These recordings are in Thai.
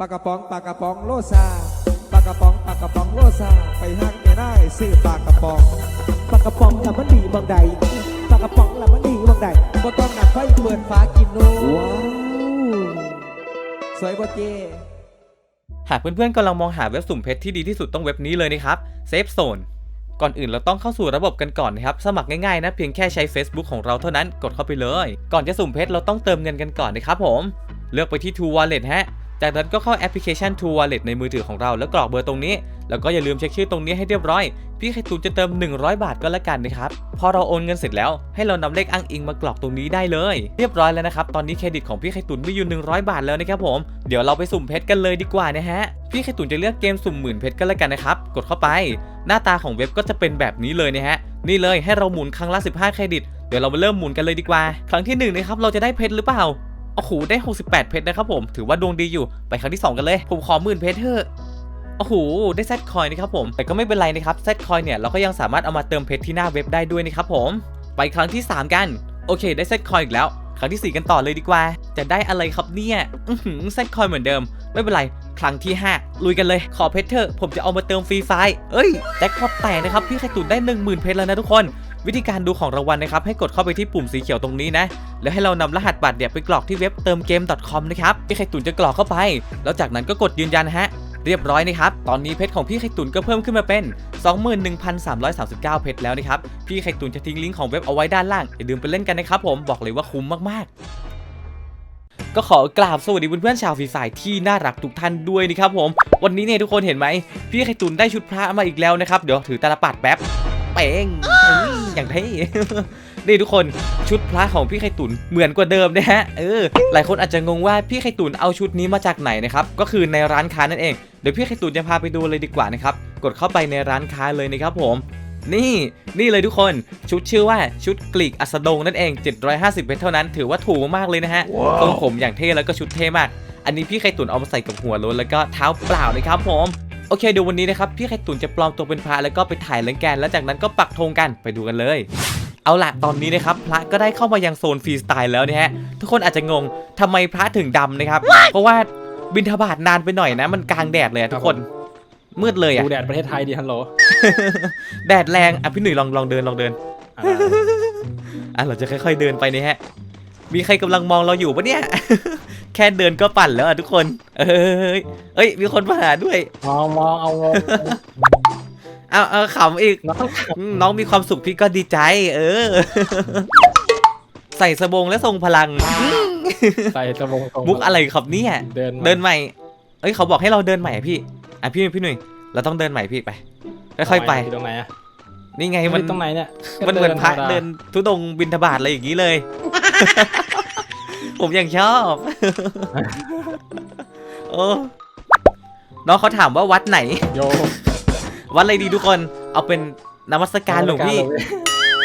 ปลากระป๋องปลากระป๋องโลซาปลากระป๋องปลากระป๋องโลซาไปห้างไปได้ซื้อปลากระป๋องปากกระป๋องละมันดีบางใดปากกระป๋องละมันดีบางใดก็ต้องหนักไฟเปิดฟ้ากินโนว้าวสวยบ่เจหากเพื่อนๆกำลังมองหาเว็บสุ่มเพชรที่ดีที่สุดต้องเว็บนี้เลยนะครับ Safe Zone ก่อนอื่นเราต้องเข้าสู่ระบบกันก่อนนะครับ สมัครง่ายๆนะเพียงแค่ใช้ Facebook ของเราเท่านั้นกดเข้าไปเลย ก่อนจะสุ่มเพชรเราต้องเติมเงินกันก่อนนะครับผม เลือกไปที่ True Wallet ฮะ จากนั้นก็เข้าแอปพลิเคชัน True Wallet ในมือถือของเราแล้วกรอกเบอร์ตรงนี้ แล้วก็อย่าลืมเช็คชื่อตรงนี้ให้เรียบร้อย พี่ไข่ตุนจะเติม 100 บาทก็แล้วกันนะครับ พอเราโอนเงินเสร็จแล้ว ให้เรานำเลขอ้างอิงมากรอกตรงนี้ได้เลย เรียบร้อยแล้วนะครับ ตอนนี้เครดิตของพี่ไข่ตุนมีอยู่ 100 บาทแล้วนะครับผม เดี๋ยวเราไปสุ่มเพชรกันเลยดีกว่านะฮะ พี่ไข่ตุนจะเลือกเกมสุ่มหมื่นเพชรก็แล้วกันนะครับ กดเข้าไป หน้าตาของเว็บก็จะเป็นแบบนี้เลยนะฮะ นี่เลยให้เราหมุนครั้งละ 15 เครดิต เดี๋ยวเรามาเริ่มหมุนกันเลยดีกว่า ครั้งที่หนึ่งนะครับเราจะได้เพชรหรือเปล่า โอ้โหได้ 68 เพชรนะครับผม ถือว่าดวงดีอยู่ ไปครั้งที่ 2 กันเลย ผมขอหมื่นเพชรเถอะโอ้โห ได้แซดคอยนะครับผม แต่ก็ไม่เป็นไรนะครับแซดคอยเนี่ยเราก็ยังสามารถเอามาเติมเพชรที่หน้าเว็บได้ด้วยนะครับผม ไปครั้งที่ 3 กัน โอเค ได้แซดคอยอีกแล้ว ครั้งที่ 4 กันต่อเลยดีกว่า จะได้อะไรครับเนี่ยอือหือแซดคอยเหมือนเดิม ไม่เป็นไร ครั้งที่ 5 ลุยกันเลย ขอเพชรเถอะ ผมจะเอามาเติมฟรีไฟล์เอ้ยแจ็คพอตแตกนะครับ พี่ไข่ตุ๋นได้ 10,000 เพชรแล้วนะทุกคน วิธีการดูของรางวัลนะครับให้กดเข้าไปที่ปุ่มสีเขียวตรงนี้นะ แล้วให้เรานำรหัสบัตรเนี่ยไปกรอกที่เว็บเติมเกม .com นะครับพี่ไข่ตุ๋นจะกรอกเข้าไป แล้วจากนั้นก็กดยืนยันฮะเรียบร้อยนะครับ ตอนนี้เพชรของพี่ไข่ตุ๋นก็เพิ่มขึ้นมาเป็น 21,339 เพชรแล้วนะครับ พี่ไข่ตุ๋นจะทิ้งลิงก์ของเว็บเอาไว้ด้านล่าง อย่าลืมไปเล่นกันนะครับผม บอกเลยว่าคุ้มมากๆ ก็ขอกราบสวัสดีเพื่อนๆชาวฟรีไฟร์ที่น่ารักทุกท่านด้วยนะครับผม วันนี้เนี่ยทุกคนเห็นไหม พี่ไข่ตุนได้ชุดพระมาอีกแล้วนะครับ เดี๋ยวถือตาลปัดแป๊บ เป้งเอ้ยอย่างเท่ นี่ทุกคนชุดพระของพี่ไข่ตุ๋นเหมือนกว่าเดิมนะฮะเออหลายคนอาจจะงงว่าพี่ไข่ตุ๋นเอาชุดนี้มาจากไหนนะครับก็คือในร้านค้านั่นเองเดี๋ยวพี่ไข่ตุ๋นจะพาไปดูเลยดีกว่านะครับกดเข้าไปในร้านค้าเลยนะครับผมนี่นี่เลยทุกคนชุดชื่อว่าชุดกลีกอัสดงนั่นเอง 750 เพชรเท่านั้นถือว่าถูกมากๆเลยนะฮะทรงผมอย่างเท่แล้วก็ชุดเท่มาก อันนี้พี่ไข่ตุ๋นเอามาใส่กับหัวโล้นแล้วก็เท้าเปล่านะครับผมโอเคเดี๋ยววันนี้นะครับพี่ไข่ตุ๋นจะปลอมตัวเป็นพระแล้วก็ไปถ่ายแรงแกนแล้วจากนั้นก็ปักธงกันไปดูกันเลยเอาล่ะตอนนี้นะครับพระก็ได้เข้ามายังโซนฟรีสไตล์แล้วนะฮะทุกคนอาจจะงงทำไมพระถึงดำนะครับ เพราะว่าบินทบาทนานไปหน่อยนะ มันกลางแดดเลยอะทุกคนมืดเลยอะดูแดดประเทศไทยดีฮัลโหลแดดแรงอะพี่หนุ่ยลองลองเดินลองเดินอะไรอะเราจะค่อย ๆเดินไปเนี่ยฮะมีใครกำลังมองเราอยู่ปะเนี่ย แค่เดินก็ปั่นแล้วอะทุกคน เอ้ยเอ้ย มีคนมาหาด้วย มองมองเอางงเอาเอาขำอีก น้องอืมน้องมีความสุขพี่ก็ดีใจ เออ ใส่สบงและทรงพลังใส่สบงตรงมุกอะไรครับเนี่ย เดินเดินใหม่ เอ้ยเขาบอกให้เราเดินใหม่อะพี่ อะพี่พี่หนุ่ยเราต้องเดินใหม่พี่ไป ค่อยๆไป ตรงไหนอะนี่ไงมัมันนตรงไหนเนี่ยมันเหมือนพระธมดาเดินทุดงค์บินทบาทอะไรอย่างนี้เลย ผมยังชอบ โอ้น้องเขาถามว่าวัดไหน โยวัดอะไรดีทุกคน เอาเป็นนมัสการหลวงพี่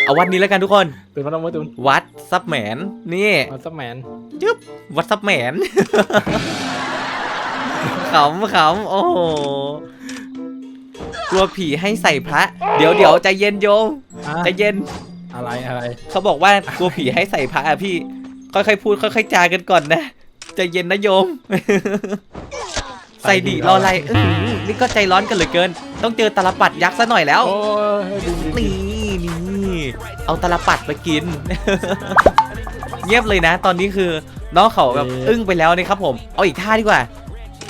เอาวัดนี้แล้วกันทุกคน ตื่นมาต้องมาตื่นวัดซับแหมนนี่มาสักแมนวัดซับแหมนขำขำโอ้โหกลัวผีให้ใส่พระ เดี๋ยวเดี๋ยวใจเย็นโยมอะใจเย็น อะไรอะไรเขาบอกว่ากลัวผีให้ใส่พระอะพี่ ค่อยๆพูดค่อยๆจากันก่อนนะใจเย็นนะโยม ใส่ดีรออะไรอื้อหือนี่ก็ใจร้อนกันเหลือเกิน ต้องเจอตาลปัดยักษ์ซะหน่อยแล้ว โอ้ยดีดีดีนี่นี่เอาตาลปัดไปกิน เงียบเลยนะ ตอนนี้คือน้องเขาแบบอึ้งไปแล้วนะครับผม เอาอีกท่าดีกว่า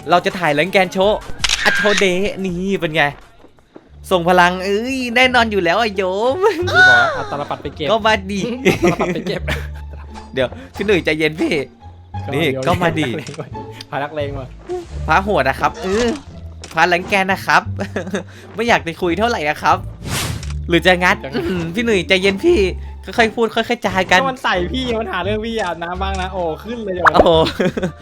เราจะถ่ายแรงแกนโชว์อัโชเดะนี่เป็นไง ส่งพลังเอ้ยแน่นอนอยู่แล้วอะโยมที่บอกว่าเอาตาลปัดไปเก็บก็มาดี เอาตาลปัดไปเก็บ เดี๋ยวพี่หนุ่ยใจเย็นพี่ นี่ก็มาดิ พารักเลงว่ะพระโหดนะครับเออพระแรงแกนนะครับ ไม่อยากจะคุยเท่าไหร่อะครับ หรือจะงัดอื้อหือพี่หนุ่ยใจเย็นพี่ ค่อยๆพูดค่อยๆจากันก็มันใส่พี่มันหาเรื่องพี่อาบน้ำบ้างนะโอ้ขึ้นเลยโอ้โห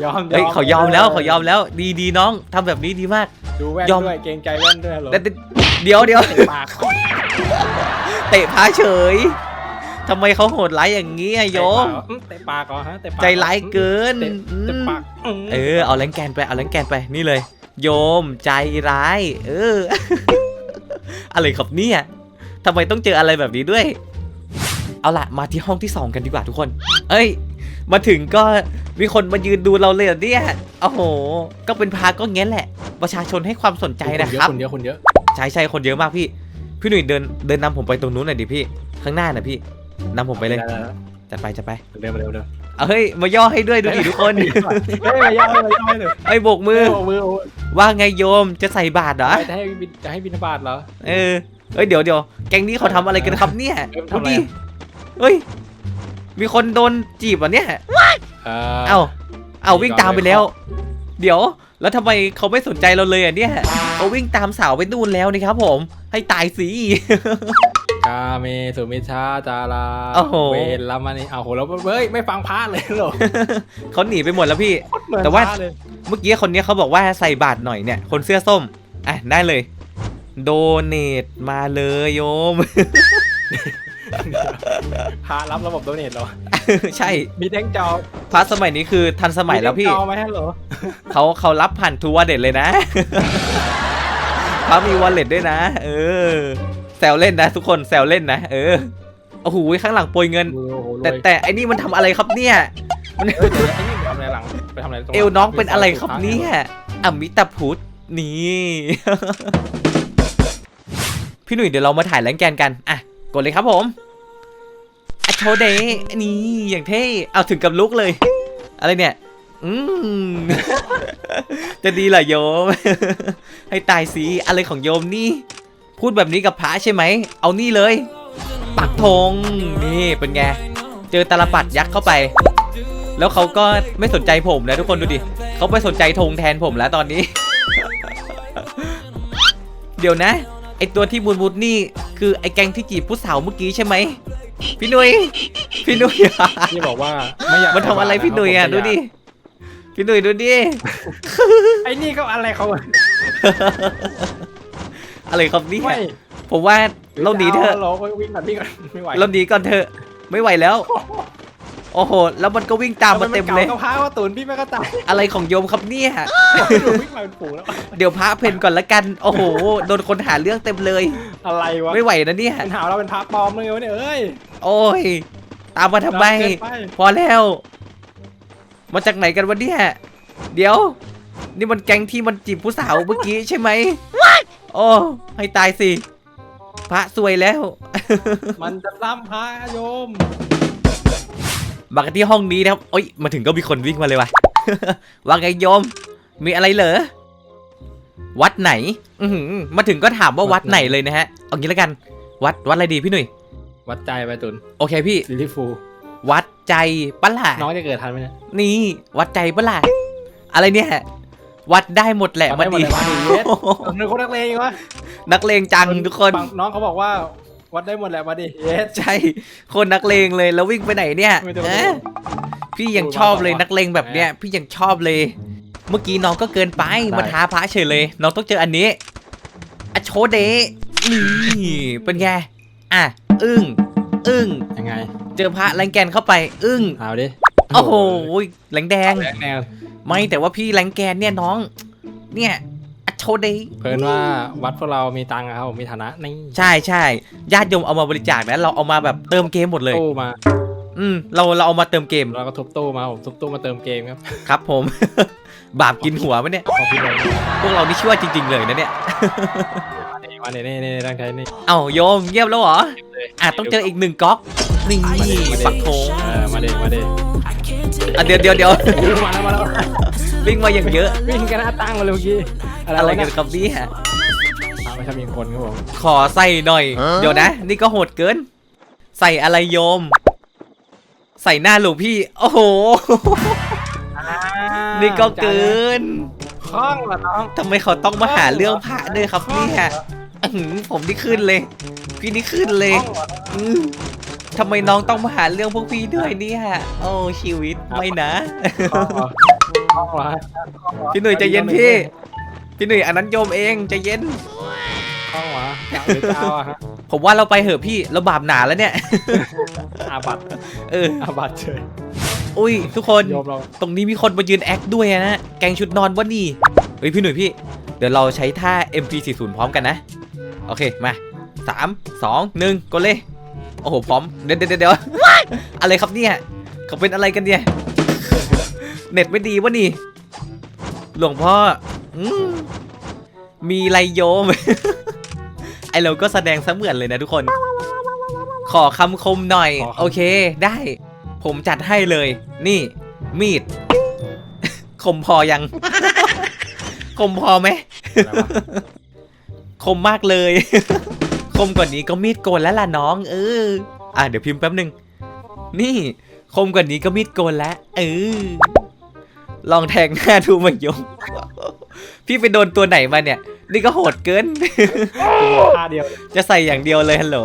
ยอมเฮ้ยเขายอมแล้วเขายอมแล้ว ดีดีน้องทำแบบนี้ดีมาก ดูแว่นยอม ด้วยเกรงใจแว่นด้วยฮัลโหลแต่เดี๋ยวเดี๋ยวเตะปาก เตะพระเฉย ทำไมเขาโหดร้ายอย่างนี้อะโยมเตะปากเหรอฮะเตะปากใจร้ายเกินเตะเตะปากมเออเอาแรงแกนไปเอาแรงแกนไปนี่เลย โยมใจร้าย เออ อะไรครับเนี่ยทำไมต้องเจออะไรแบบนี้ด้วย เอาล่ะมาที่ห้องที่สองกันดีกว่าทุกคน เอ้ย มาถึงก็มีคนมายืนดูเราเลยเหรอเนี่ยโอ้โห ก็เป็นพาก็งี้แหละ ประชาชนให้ความสนใจนะครับคนเยอะคนเยอะใช่ใช่คนเยอะมากพี่ พี่หนุ่ยเดินเดินนำผมไปตรงนู้นหน่อยดิพี่ ข้างหน้าน่ะพี่ นำผมไปเลย จัดไปจัดไป เร็วเร็วเร็วเอาเฮ้ย มาย่อให้ด้วยดูดิทุกคน เฮ้ยมาย่อมาย่อเลยไอ้ยโบกมือ มือว่าไงโยม จะใส่บาตรเหรอ จะให้บินจะให้บินบาตเหรอ เออเอ้ยเดี๋ยวเดี๋ยวแก๊งนี้เขาทำอะไรกันครับเนี่ยเอ้ยดูทำอะไรดิอะเฮ้ย มีคนโดนจีบอะเนี่ย เอเอ้า เอ้าจีบวิ่งก่อนตามไปเลยแล้ว เดี๋ยว แล้วทำไมเขาไม่สนใจเราเลยอะเนี่ยเขาวิ่งตามสาวไปนู่นแล้วนี่ครับผม ให้ตายสิ กาเมสุมิชาจาราโอ้โห เวรละมานี่เอาโหแล้วเฮ้ยไม่ฟังพระเลยเหรอเขาหนีไปหมดแล้วพี่เหมือนแต่ว่าพระเลยเมื่อกี้คนเนี้ยเขาบอกว่าใส่บาทหน่อยเนี่ย คนเสื้อส้ม อะ ได้เลย โดเนทมาเลยโยม พระรับระบบโดเนทเหรอ ใช่ มีแท่งจอพระสมัยนี้คือทันสมัยแล้วพี่แท่งจอไหมฮัลโหลเขาเขารับผ่านทูวอลเล็ตเลยนะ เขามีวอลเล็ตด้วยนะ เออ แซวเล่นนะทุกคนแซวเล่นนะเออโอ้โหข้างหลังโปรยเงินโอ้โหรวยแต่แต่ไอ้นี่มันทำอะไรครับเนี่ย มันเฮ้ยเดี๋ยวไอ้นี่ไปทำอะไรหลังไปทำอะไรตรงหลังเอวน้องเป็นอะไรครับเนี่ยอมิตาพุทธนี่ พี่หนุ่ยเดี๋ยวเรามาถ่ายแรงแกนกันอะกดเลยครับผมอะโชเดย์นี่อย่างเท่เอาถึงกับลุกเลย อะไรเนี่ย อืม จะดีเหรอโยม ให้ตายสิอะไรของโยมนี่ พูดแบบนี้กับพระใช่ไหม เอานี่เลย ปักธงนี่เป็นไง เจอตาลปัดยักษ์เข้าไป แล้วเขาก็ไม่สนใจผมนะทุกคนดูดิเขาไปสนใจธงแทนผมแล้วตอนนี้ เดี๋ยวนะไอตัวที่บูนบูนนี่ คือไอแกงที่จีบผู้สาวเมื่อกี้ใช่ไหมพี่หนุยพี่หนุยที่บอกว่าไม่อยากมันทำอะไรพี่หนุยอะดูดิพี่หนุยดูดิไอ้นี่ก็อะไรเขา อะไรครับเนี่ไม่ยผมว่าเราหนีเถอะเราวิ่งก่อนพี่ก่อนไม่ไหวเราหนีก่อนเถอะไม่ไหวแล้ว โอ้โห แล้วมันก็วิ่งตามมาเต็มเลยกาพร้าวตูนพี่ไม่ก็ตายอะไรของโยมครับเนี่ยวิ่งมาเป็นฝูงแล้วเดี๋ยวพระเพนก่อนละกัน โอ้โห โดนคนหาเรื่องเต็มเลย อะไรวะ ไม่ไหวนะเนี่ยเป็นหาเราเป็นพระปลอมเลยวะเนี่ยเอ้ย โอ้ย ตามมาทำไมเกินปพอแล้ว มาจากไหนกันวะเนี่ย เดี๋ยว นี่มันแก๊งที่มันจีบผู้สาวเมื่อกี้ใช่ไหม โอ้ให้ตายสิ พระสวยแล้ว มันจะซ้ำพระโยม มากันที่ห้องนี้นะครับโอ้ยมาถึงก็มีคนวิ่งมาเลยว่ะ ว่าไงโยม มีอะไรเหรอ วัดไหน อือหือมาถึงก็ถามว่าวัดไหนเลยนะฮะ เอางี้แล้วกัน วัดวัดอะไรดีพี่หนุ่ย วัดใจไปตุนโอเคพี่ ลิลิฟูวัดใจปะล่ะน้องจะเกิดทันไหมเนี่ยนี่ วัดใจปะล่ะอะไรเนี่ย วัดได้หมดแหละวัมาดได้หมดีดเลยมาดีเย็ดนึกคนนักเลงวะนักเลงจังทุกคนฝั่งน้องเขาบอกว่าวัดได้หมดแหละมาดิเย็ดใช่คนนักเลงเลยแล้ววิ่งไปไหนเนี่ยไม่ต้องเอ๊ะพี่ยังชอบเลยนักเลงแบบเนี้ย พี่ยังชอบเลย เมื่อกี้น้องก็เกินไปได้มาท้าพระเฉยเลย น้องต้องเจออันนี้อะโชเดะนี่เป็นไงอะอึ้งอึ้งยังไง เจอพระแรงแกนเข้าไป อึ้งเอาดิโอ้โหแรงแดงแรงแนวไม่แต่ว่าพี่แรงแกนเนี่ยน้อง เนี่ยอะโชเดะเพิ่นว่าวัดพวกเรามีตังค์อะครับผมมีฐานะนี่ใช่ใช่ญาติโยมเอามาบริจาคนะเราเอามาแบบเติมเกมหมดเลย ตู้มาอืมเราเราเอามาเติมเกมเราก็ทุบตู้มาผมทุบตู้มาเติมเกมครับครับผม บาปกินหัวไหมเนี่ย ขอพี่เลยพวกเรานี่ชั่วจริง ๆ เลยนะเนี่ย มาเนี่ยนี่นี่ตั้งใจนี่ เอ้าโยมเงียบแล้วเหรออะต้องเจออีกหนึ่งก๊อก นี่ปักธงเออมาเด็มาเด็อะเดี๋ยวเดี๋ยวเดี๋ยวมาแล้วมาแล้ววิ่งมาอย่างเยอะ วิ่งกันหน้าตั้งมาเลยเมื่อกี้ อะไรอะไรวะกัเนี่ยนครับเนี่ยอะไม่ใช่มีคนครับผม ขอใส่หน่อย เดี๋ยวนะ นี่ก็โหดเกิน ใส่อะไรโยม ใส่หน้าหลวงพี่ โอ้โห นี่ก็เกินคล้องเหรอน้องทำไมเขาต้องมาหาเรื่องพระด้วยครับเนี่ยอื้อหือผมนี่ขึ้นเลย พี่นี่ขึ้นเลย คล้องเหรออืมทำไมน้องต้องมาหาเรื่องพวกพี่ด้วยเนี่ยโอ้ชีวิตไม่นะคล้องเหรอคล้องเหรอพี่หนุ่ยใจเย็นพี่ พี่หนุ่ยอันนั้นโยมเองใจเย็นคล้องเหรอจะเอาหรือจะเอาอะฮะผมว่าเราไปเหอะพี่เราบาปหนาแล้วเนี่ย อาบัตเออ อาบัตเฉยอุ้ยทุกคน โยมเราตรงนี้มีคนมายืนแอคด้วยอะนะ แกงชุดนอนวะนี่ เฮ้ยพี่หนุ่ยพี่ เดี๋ยวเราใช้ท่า MP40 พร้อมกันนะ โอเค มาสามสองหนึ่งกดเลย โอ้โหพร้อมเดี๋ยวเดี๋ยวเดี๋ยวอะไรครับเนี่ยเขาเป็นอะไรกันเนี่ยเน็ตไม่ดีวะนี่ หลวงพ่ออืมมีไรโยม ไอเราก็แสดงเสมือนเลยนะทุกคน ขอคำคมหน่อยขอคำโอเค ได้ ผมจัดให้เลย นี่ มีด คมพอยัง คมพอไหมอะไรวะคมมากเลย คมกว่านี้ก็มีดโกนแล้วล่ะน้อง เออ อะเดี๋ยวพิมพ์แป๊บหนึ่งนี่ คมกว่านี้ก็มีดโกนแล้ว เออ ลองแทงหน้าดูมายง พี่ไปโดนตัวไหนมาเนี่ย นี่ก็โหดเกิน ท่าเดียวจะใส่อย่างเดียวเลยฮัลโหล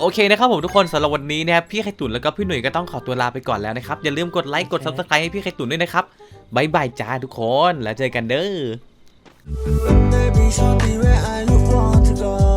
โอเคนะครับผมทุกคนสำหรับวันนี้นะครับพี่ไข่ตุ๋นแล้วก็พี่หนุ่ยก็ต้องขอตัวลาไปก่อนแล้วนะครับ อย่าลืมกดไลค์กด subscribe ให้พี่ไข่ตุ๋นด้วยนะครับบายบายจ้าทุกคนแล้วเจอกันเด้อ Baby, show me where I you want to go.